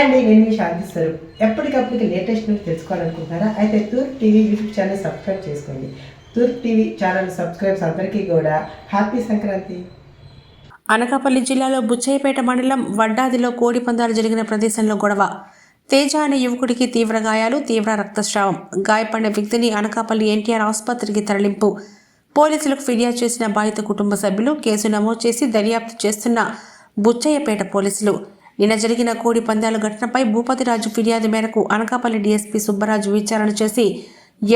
అండి నేను మీ శాంతి స్వరూప్. ఎప్పటికప్పటికి లేటెస్ట్ న్యూస్ తెలుసుకోవాలనుకుంటున్నారా? అయితే Toorpu TV YouTube channel subscribe చేసుకోండి. తూర్పు టీవీ ఛానల్ సబ్స్క్రైబ్స్ అందరికీ కూడా హ్యాపీ సంక్రాంతి. అనకాపల్లి జిల్లాలో బుచ్చయ్యపేట మండలం వడ్డాదిలో కోడి పందాలు జరిగిన ప్రదేశంలో గొడవ. తేజ అనే యువకుడికి తీవ్ర గాయాలు తీవ్ర రక్తస్రావం. గాయపడిన వ్యక్తిని అనకాపల్లి ఎన్టీఆర్ ఆసుపత్రికి తరలింపు. పోలీసులకు ఫిర్యాదు చేసిన బాధిత కుటుంబ సభ్యులు కేసు నమోదు చేసి దర్యాప్తు చేస్తున్న బుచ్చయ్యపేట పోలీసులు. నిన్న జరిగిన కోడి పందాల ఘటనపై భూపతిరాజు ఫిర్యాదు మేరకు అనకాపల్లి డీఎస్పీ సుబ్బరాజు విచారణ చేసి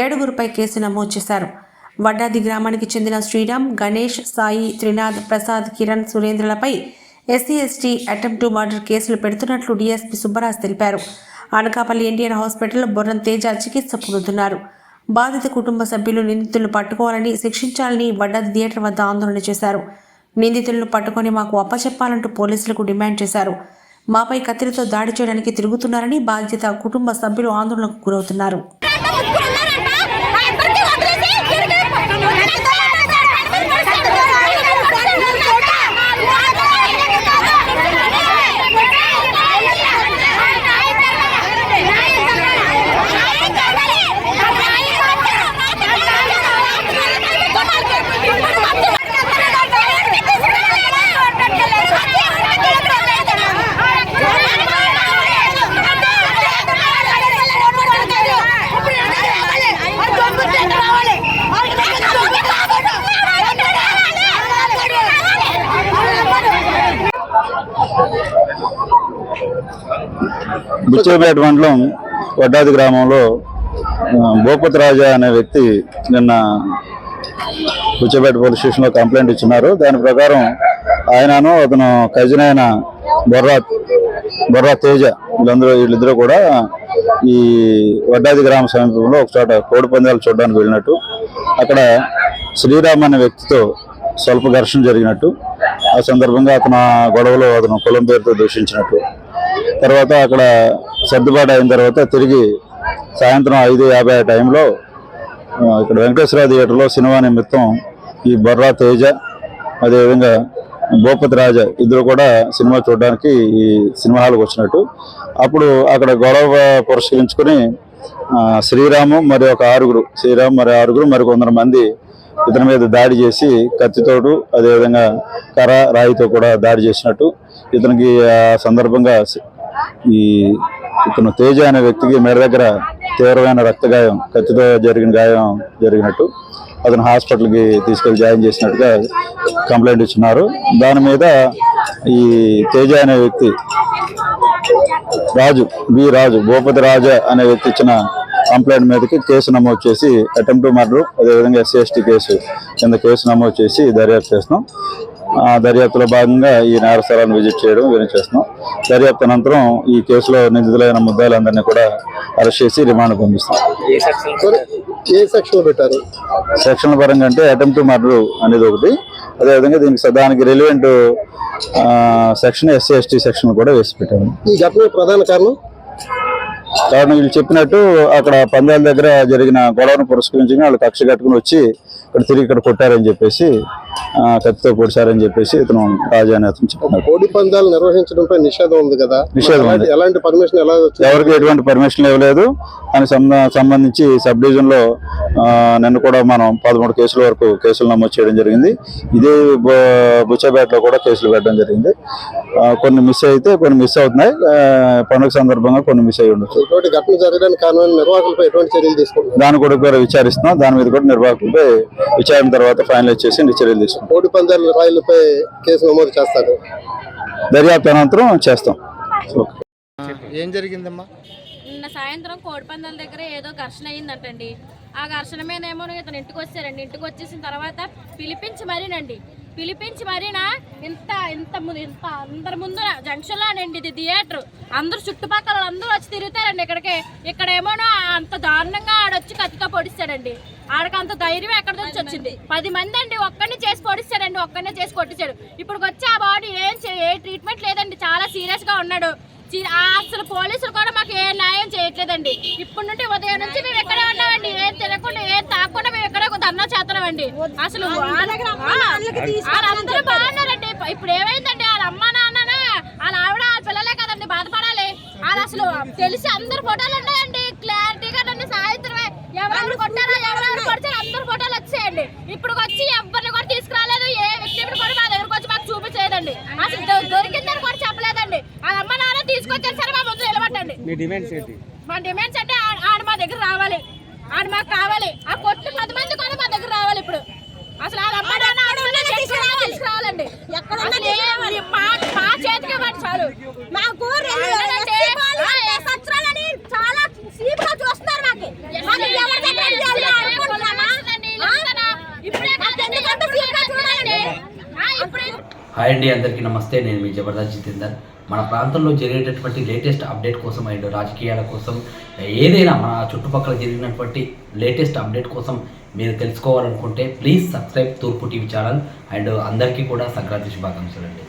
ఏడుగురుపై కేసు నమోదు చేశారు. వడ్డాది గ్రామానికి చెందిన Sriram Ganesh Sai Trinath Prasad Kiran సురేంద్రలపై SC ST attempt to murder కేసులు పెడుతున్నట్లు డీఎస్పీ సుబ్బరాజు తెలిపారు. అనకాపల్లి ఇండియన్ హాస్పిటల్లో బొర్రం తేజ చికిత్స పొందుతున్నారు. బాధిత కుటుంబ సభ్యులు నిందితులను పట్టుకోవాలని శిక్షించాలని వడ్డాది థియేటర్ వద్ద ఆందోళన చేశారు. నిందితులను పట్టుకొని మాకు అప్పచెప్పాలంటూ పోలీసులకు డిమాండ్ చేశారు. మాపై కత్తిరితో దాడి చేయడానికి తిరుగుతున్నారని బాధ్యత కుటుంబ సభ్యులు ఆందోళనకు గురవుతున్నారు. బుచ్చేపేట మండలం వడ్డాది గ్రామంలో భూపతి రాజా అనే వ్యక్తి నిన్న బుచ్చపేట పోలీస్ స్టేషన్లో కంప్లైంట్ ఇచ్చినారు. దాని ప్రకారం ఆయనను అతను కజిన్ అయిన బొర్రా బొర్రా తేజ వీళ్ళందరూ వీళ్ళిద్దరూ కూడా ఈ వడ్డాది గ్రామ సమీపంలో ఒక చోట కోడి పందాలు చూడడానికి వెళ్ళినట్టు అక్కడ శ్రీరామ్ అనే వ్యక్తితో స్వల్ప ఘర్షణ జరిగినట్టు ఆ సందర్భంగా అతను గొడవలో అతను కులం పేరుతో దూషించినట్టు తర్వాత అక్కడ సర్దుబాటు అయిన తర్వాత తిరిగి సాయంత్రం ఐదు యాభై టైంలో ఇక్కడ వెంకటేశ్వర థియేటర్లో సినిమా నిమిత్తం ఈ బొర్రా తేజ అదేవిధంగా భూపతి రాజ ఇద్దరు కూడా సినిమా చూడడానికి ఈ సినిమా హాల్కి వచ్చినట్టు. అప్పుడు అక్కడ గొడవ పురస్కరించుకుని శ్రీరాము మరి ఒక ఆరుగురు శ్రీరామ్ మరి ఆరుగురు మరి కొందరు మంది ఇతని మీద దాడి చేసి కత్తితోడు అదేవిధంగా కర్ర రాయితో కూడా దాడి చేసినట్టు ఇతనికి ఆ సందర్భంగా ఈ ఇతను తేజ అనే వ్యక్తికి మెడ దగ్గర తీవ్రమైన రక్త గాయం కత్తితో జరిగిన గాయం జరిగినట్టు అతను హాస్పిటల్కి తీసుకెళ్ళి జాయిన్ చేసినట్టుగా కంప్లైంట్ ఇచ్చినారు దాని మీద ఈ తేజ అనే వ్యక్తి రాజు బి రాజు భూపతి రాజ అనే వ్యక్తి ఇచ్చిన కంప్లైంట్ మీదకి కేసు నమోదు చేసి అటెంప్ట్ మర్డర్ అదేవిధంగా ఎస్సీ ఎస్టీ కేసు కింద కేసు నమోదు చేసి దర్యాప్తు చేస్తున్నాం. దర్యాప్తులో భాగంగా ఈ నేరస్థలాన్ని విజిట్ చేయడం ఇవన్నీ చేస్తున్నాం. దర్యాప్తు అనంతరం ఈ కేసులో నిందితులైన ముద్దాయిలందరినీ కూడా అరెస్ట్ చేసి రిమాండ్ పంపిస్తాం. ఏ సెక్షన్ పరంగా అంటే అటెంప్ట్ మర్డర్ అనేది ఒకటి. అదేవిధంగా దీనికి దానికి relevant section SC ST section కూడా వేసి పెట్టాము. ఈ ఘటన ప్రధాన కారణం? కారణం వీళ్ళు చెప్పినట్టు అక్కడ పందాల దగ్గర జరిగిన గొడవను పురస్కరించుకుని వాళ్ళు కక్ష కట్టుకుని వచ్చి ఇక్కడ తిరిగి ఇక్కడ కొట్టారని చెప్పేసి కత్తితో పొడిచారని చెప్పేసి ఇతను రాజా అని అతను చెప్పినాడు కోడి పందాలు నిర్వహించడంపై నిషేధం ఉంది కదా? నిషేధం. ఎలాంటి- పర్మిషన్ ఎలా ఎవరికి ఎటువంటి పర్మిషన్ ఇవ్వలేదు. దానికి సంబ- సంబంధించి సబ్ డివిజన్లో నిన్న కూడా మనం పదమూడు కేసుల వరకు కేసులు నమోదు చేయడం జరిగింది. ఇదే బుచ్చపేటలో కూడా కేసులు పెట్టడం జరిగింది. కొన్ని మిస్ అయితే కొన్ని మిస్ అవుతున్నాయి. పండుగ సందర్భంగా కొన్ని మిస్ అయి ఉండొచ్చు. ఘటన జరగడానికి కారణమైన నిర్వాహకులపై ఎటువంటి చర్యలు తీసుకుంటున్నారు? దాని కూడా కూడా విచారిస్తున్నాం. దాని మీద కూడా నిర్వాహకులపై విచారణ తర్వాత ఫైనలైజ్ చేసి చర్యలు తీసుకుంటాం. కోడి పందాల నిర్వాహకులపై కేసు నమోదు చేస్తారు దర్యాప్తు అనంతరం చేస్తాం. ఓకే. ఏం జరిగిందమ్మా? నిన్న సాయంత్రం కోడిపందాల దగ్గర ఏదో ఘర్షణ అయిందంటండి ఆ ఘర్షణ మీద ఏమో ఇతను ఇంటికి వచ్చారండి ఇంటికి వచ్చేసిన తర్వాత పిలిపించి మరీనండి. పిలిపించి మరీనా? ఇంత ఇంత ముందు ఇంత అందరి ముందు జంక్షన్లోనండి ఇది థియేటర్ అందరూ చుట్టుపక్కల అందరూ వచ్చి తిరుగుతారండి ఇక్కడికి. ఇక్కడ ఏమోనో అంత దారుణంగా ఆడొచ్చి కత్తితో పొడిస్తాడండి. ఆడకి అంత ధైర్యం ఎక్కడి నుంచి వచ్చింది? పది మంది అండి ఒక్కడిని చేసి పొడిస్తాడండి ఒక్కడినే చేసి కొట్టించాడు. ఇప్పుడు వచ్చి ఆ బాడీ ఏం చే- ఏ ట్రీట్మెంట్ లేదండి చాలా సీరియస్గా ఉన్నాడు. ఆ అసలు పోలీసులు కూడా మాకు ఏ న్యాయం చేయట్లేదండి. ఇప్పటి నుండి ఉదయం నుంచి మేము ఎక్కడ ఉన్నామండి? ఏం తినకుండా ఏం తాగకుండా మేము ఎక్కడే చేస్తున్నామండి అసలు వాళ్ళందరూ బాగున్నారండి. ఇప్పుడు ఏమైందండి? వాళ్ళ అమ్మ నాన్న వాళ్ళ ఆవిడ వాళ్ళ పిల్లలే కదండి బాధపడాలి. వాళ్ళ అసలు తెలిసి అందరు ఫోటోలు ఉన్నాయండి. క్లారిటీగా నన్ను సాయంత్రమే ఎవరెవరు కొట్టారో ఎవరెవరు కొట్టారో అందరు ఫోటోలు వచ్చాయండి. ఇప్పుడు వచ్చి ఎవరిని కూడా తీసుకురాలేదు. ఏ వ్యక్తిని కూడా మా దగ్గరకు వచ్చి మాకు చూపించలేదండి. అసలు దొరికిందని కూడా చెప్పలేదండి. ఆ అమ్మ నాన్న తీసుకొచ్చారు సరే మా ముందు నిలబడండి మీ డిమాండ్స్ ఏంటి? మా డిమాండ్స్ అంటే ఆడ మా దగ్గర రావాలి. ఆడ మాకు కావాలి. ఆ కొట్టు పది మంది కూడా మా దగ్గర రావాలి ఇప్పుడు అసలు ఆ అమ్మ నాన్న ఆడ ఉన్న తీసుకురా- తీసుకురావాలండి అసలు ఏ- మా మా చేతికి ఇవ్వండి చాలు మాకు సంవత్సరాలని చాలా సీపుగా చూస్తున్నారు మాకు మాకు ఎవరి దగ్గర ఇవ్వాలి అనుకుంటున్నామా? ఆ? ఇప్పుడే కాదు, ఎందుకంటే సీపుగా చూడాలండి ఆ, ఇప్పుడే హాయ్ అండి అందరికీ నమస్తే. నేను మీ జబర్దస్త్ జితేందర్. మన ప్రాంతంలో జరిగేటటువంటి లేటెస్ట్ అప్డేట్ కోసం అండ్ రాజకీయాల కోసం ఏదైనా మన చుట్టుపక్కల జరిగినటువంటి లేటెస్ట్ అప్డేట్ కోసం మీరు తెలుసుకోవాలనుకుంటే please subscribe Toorpu TV channel and అందరికీ కూడా సంక్రాంతి శుభాకాంక్షలు అండి.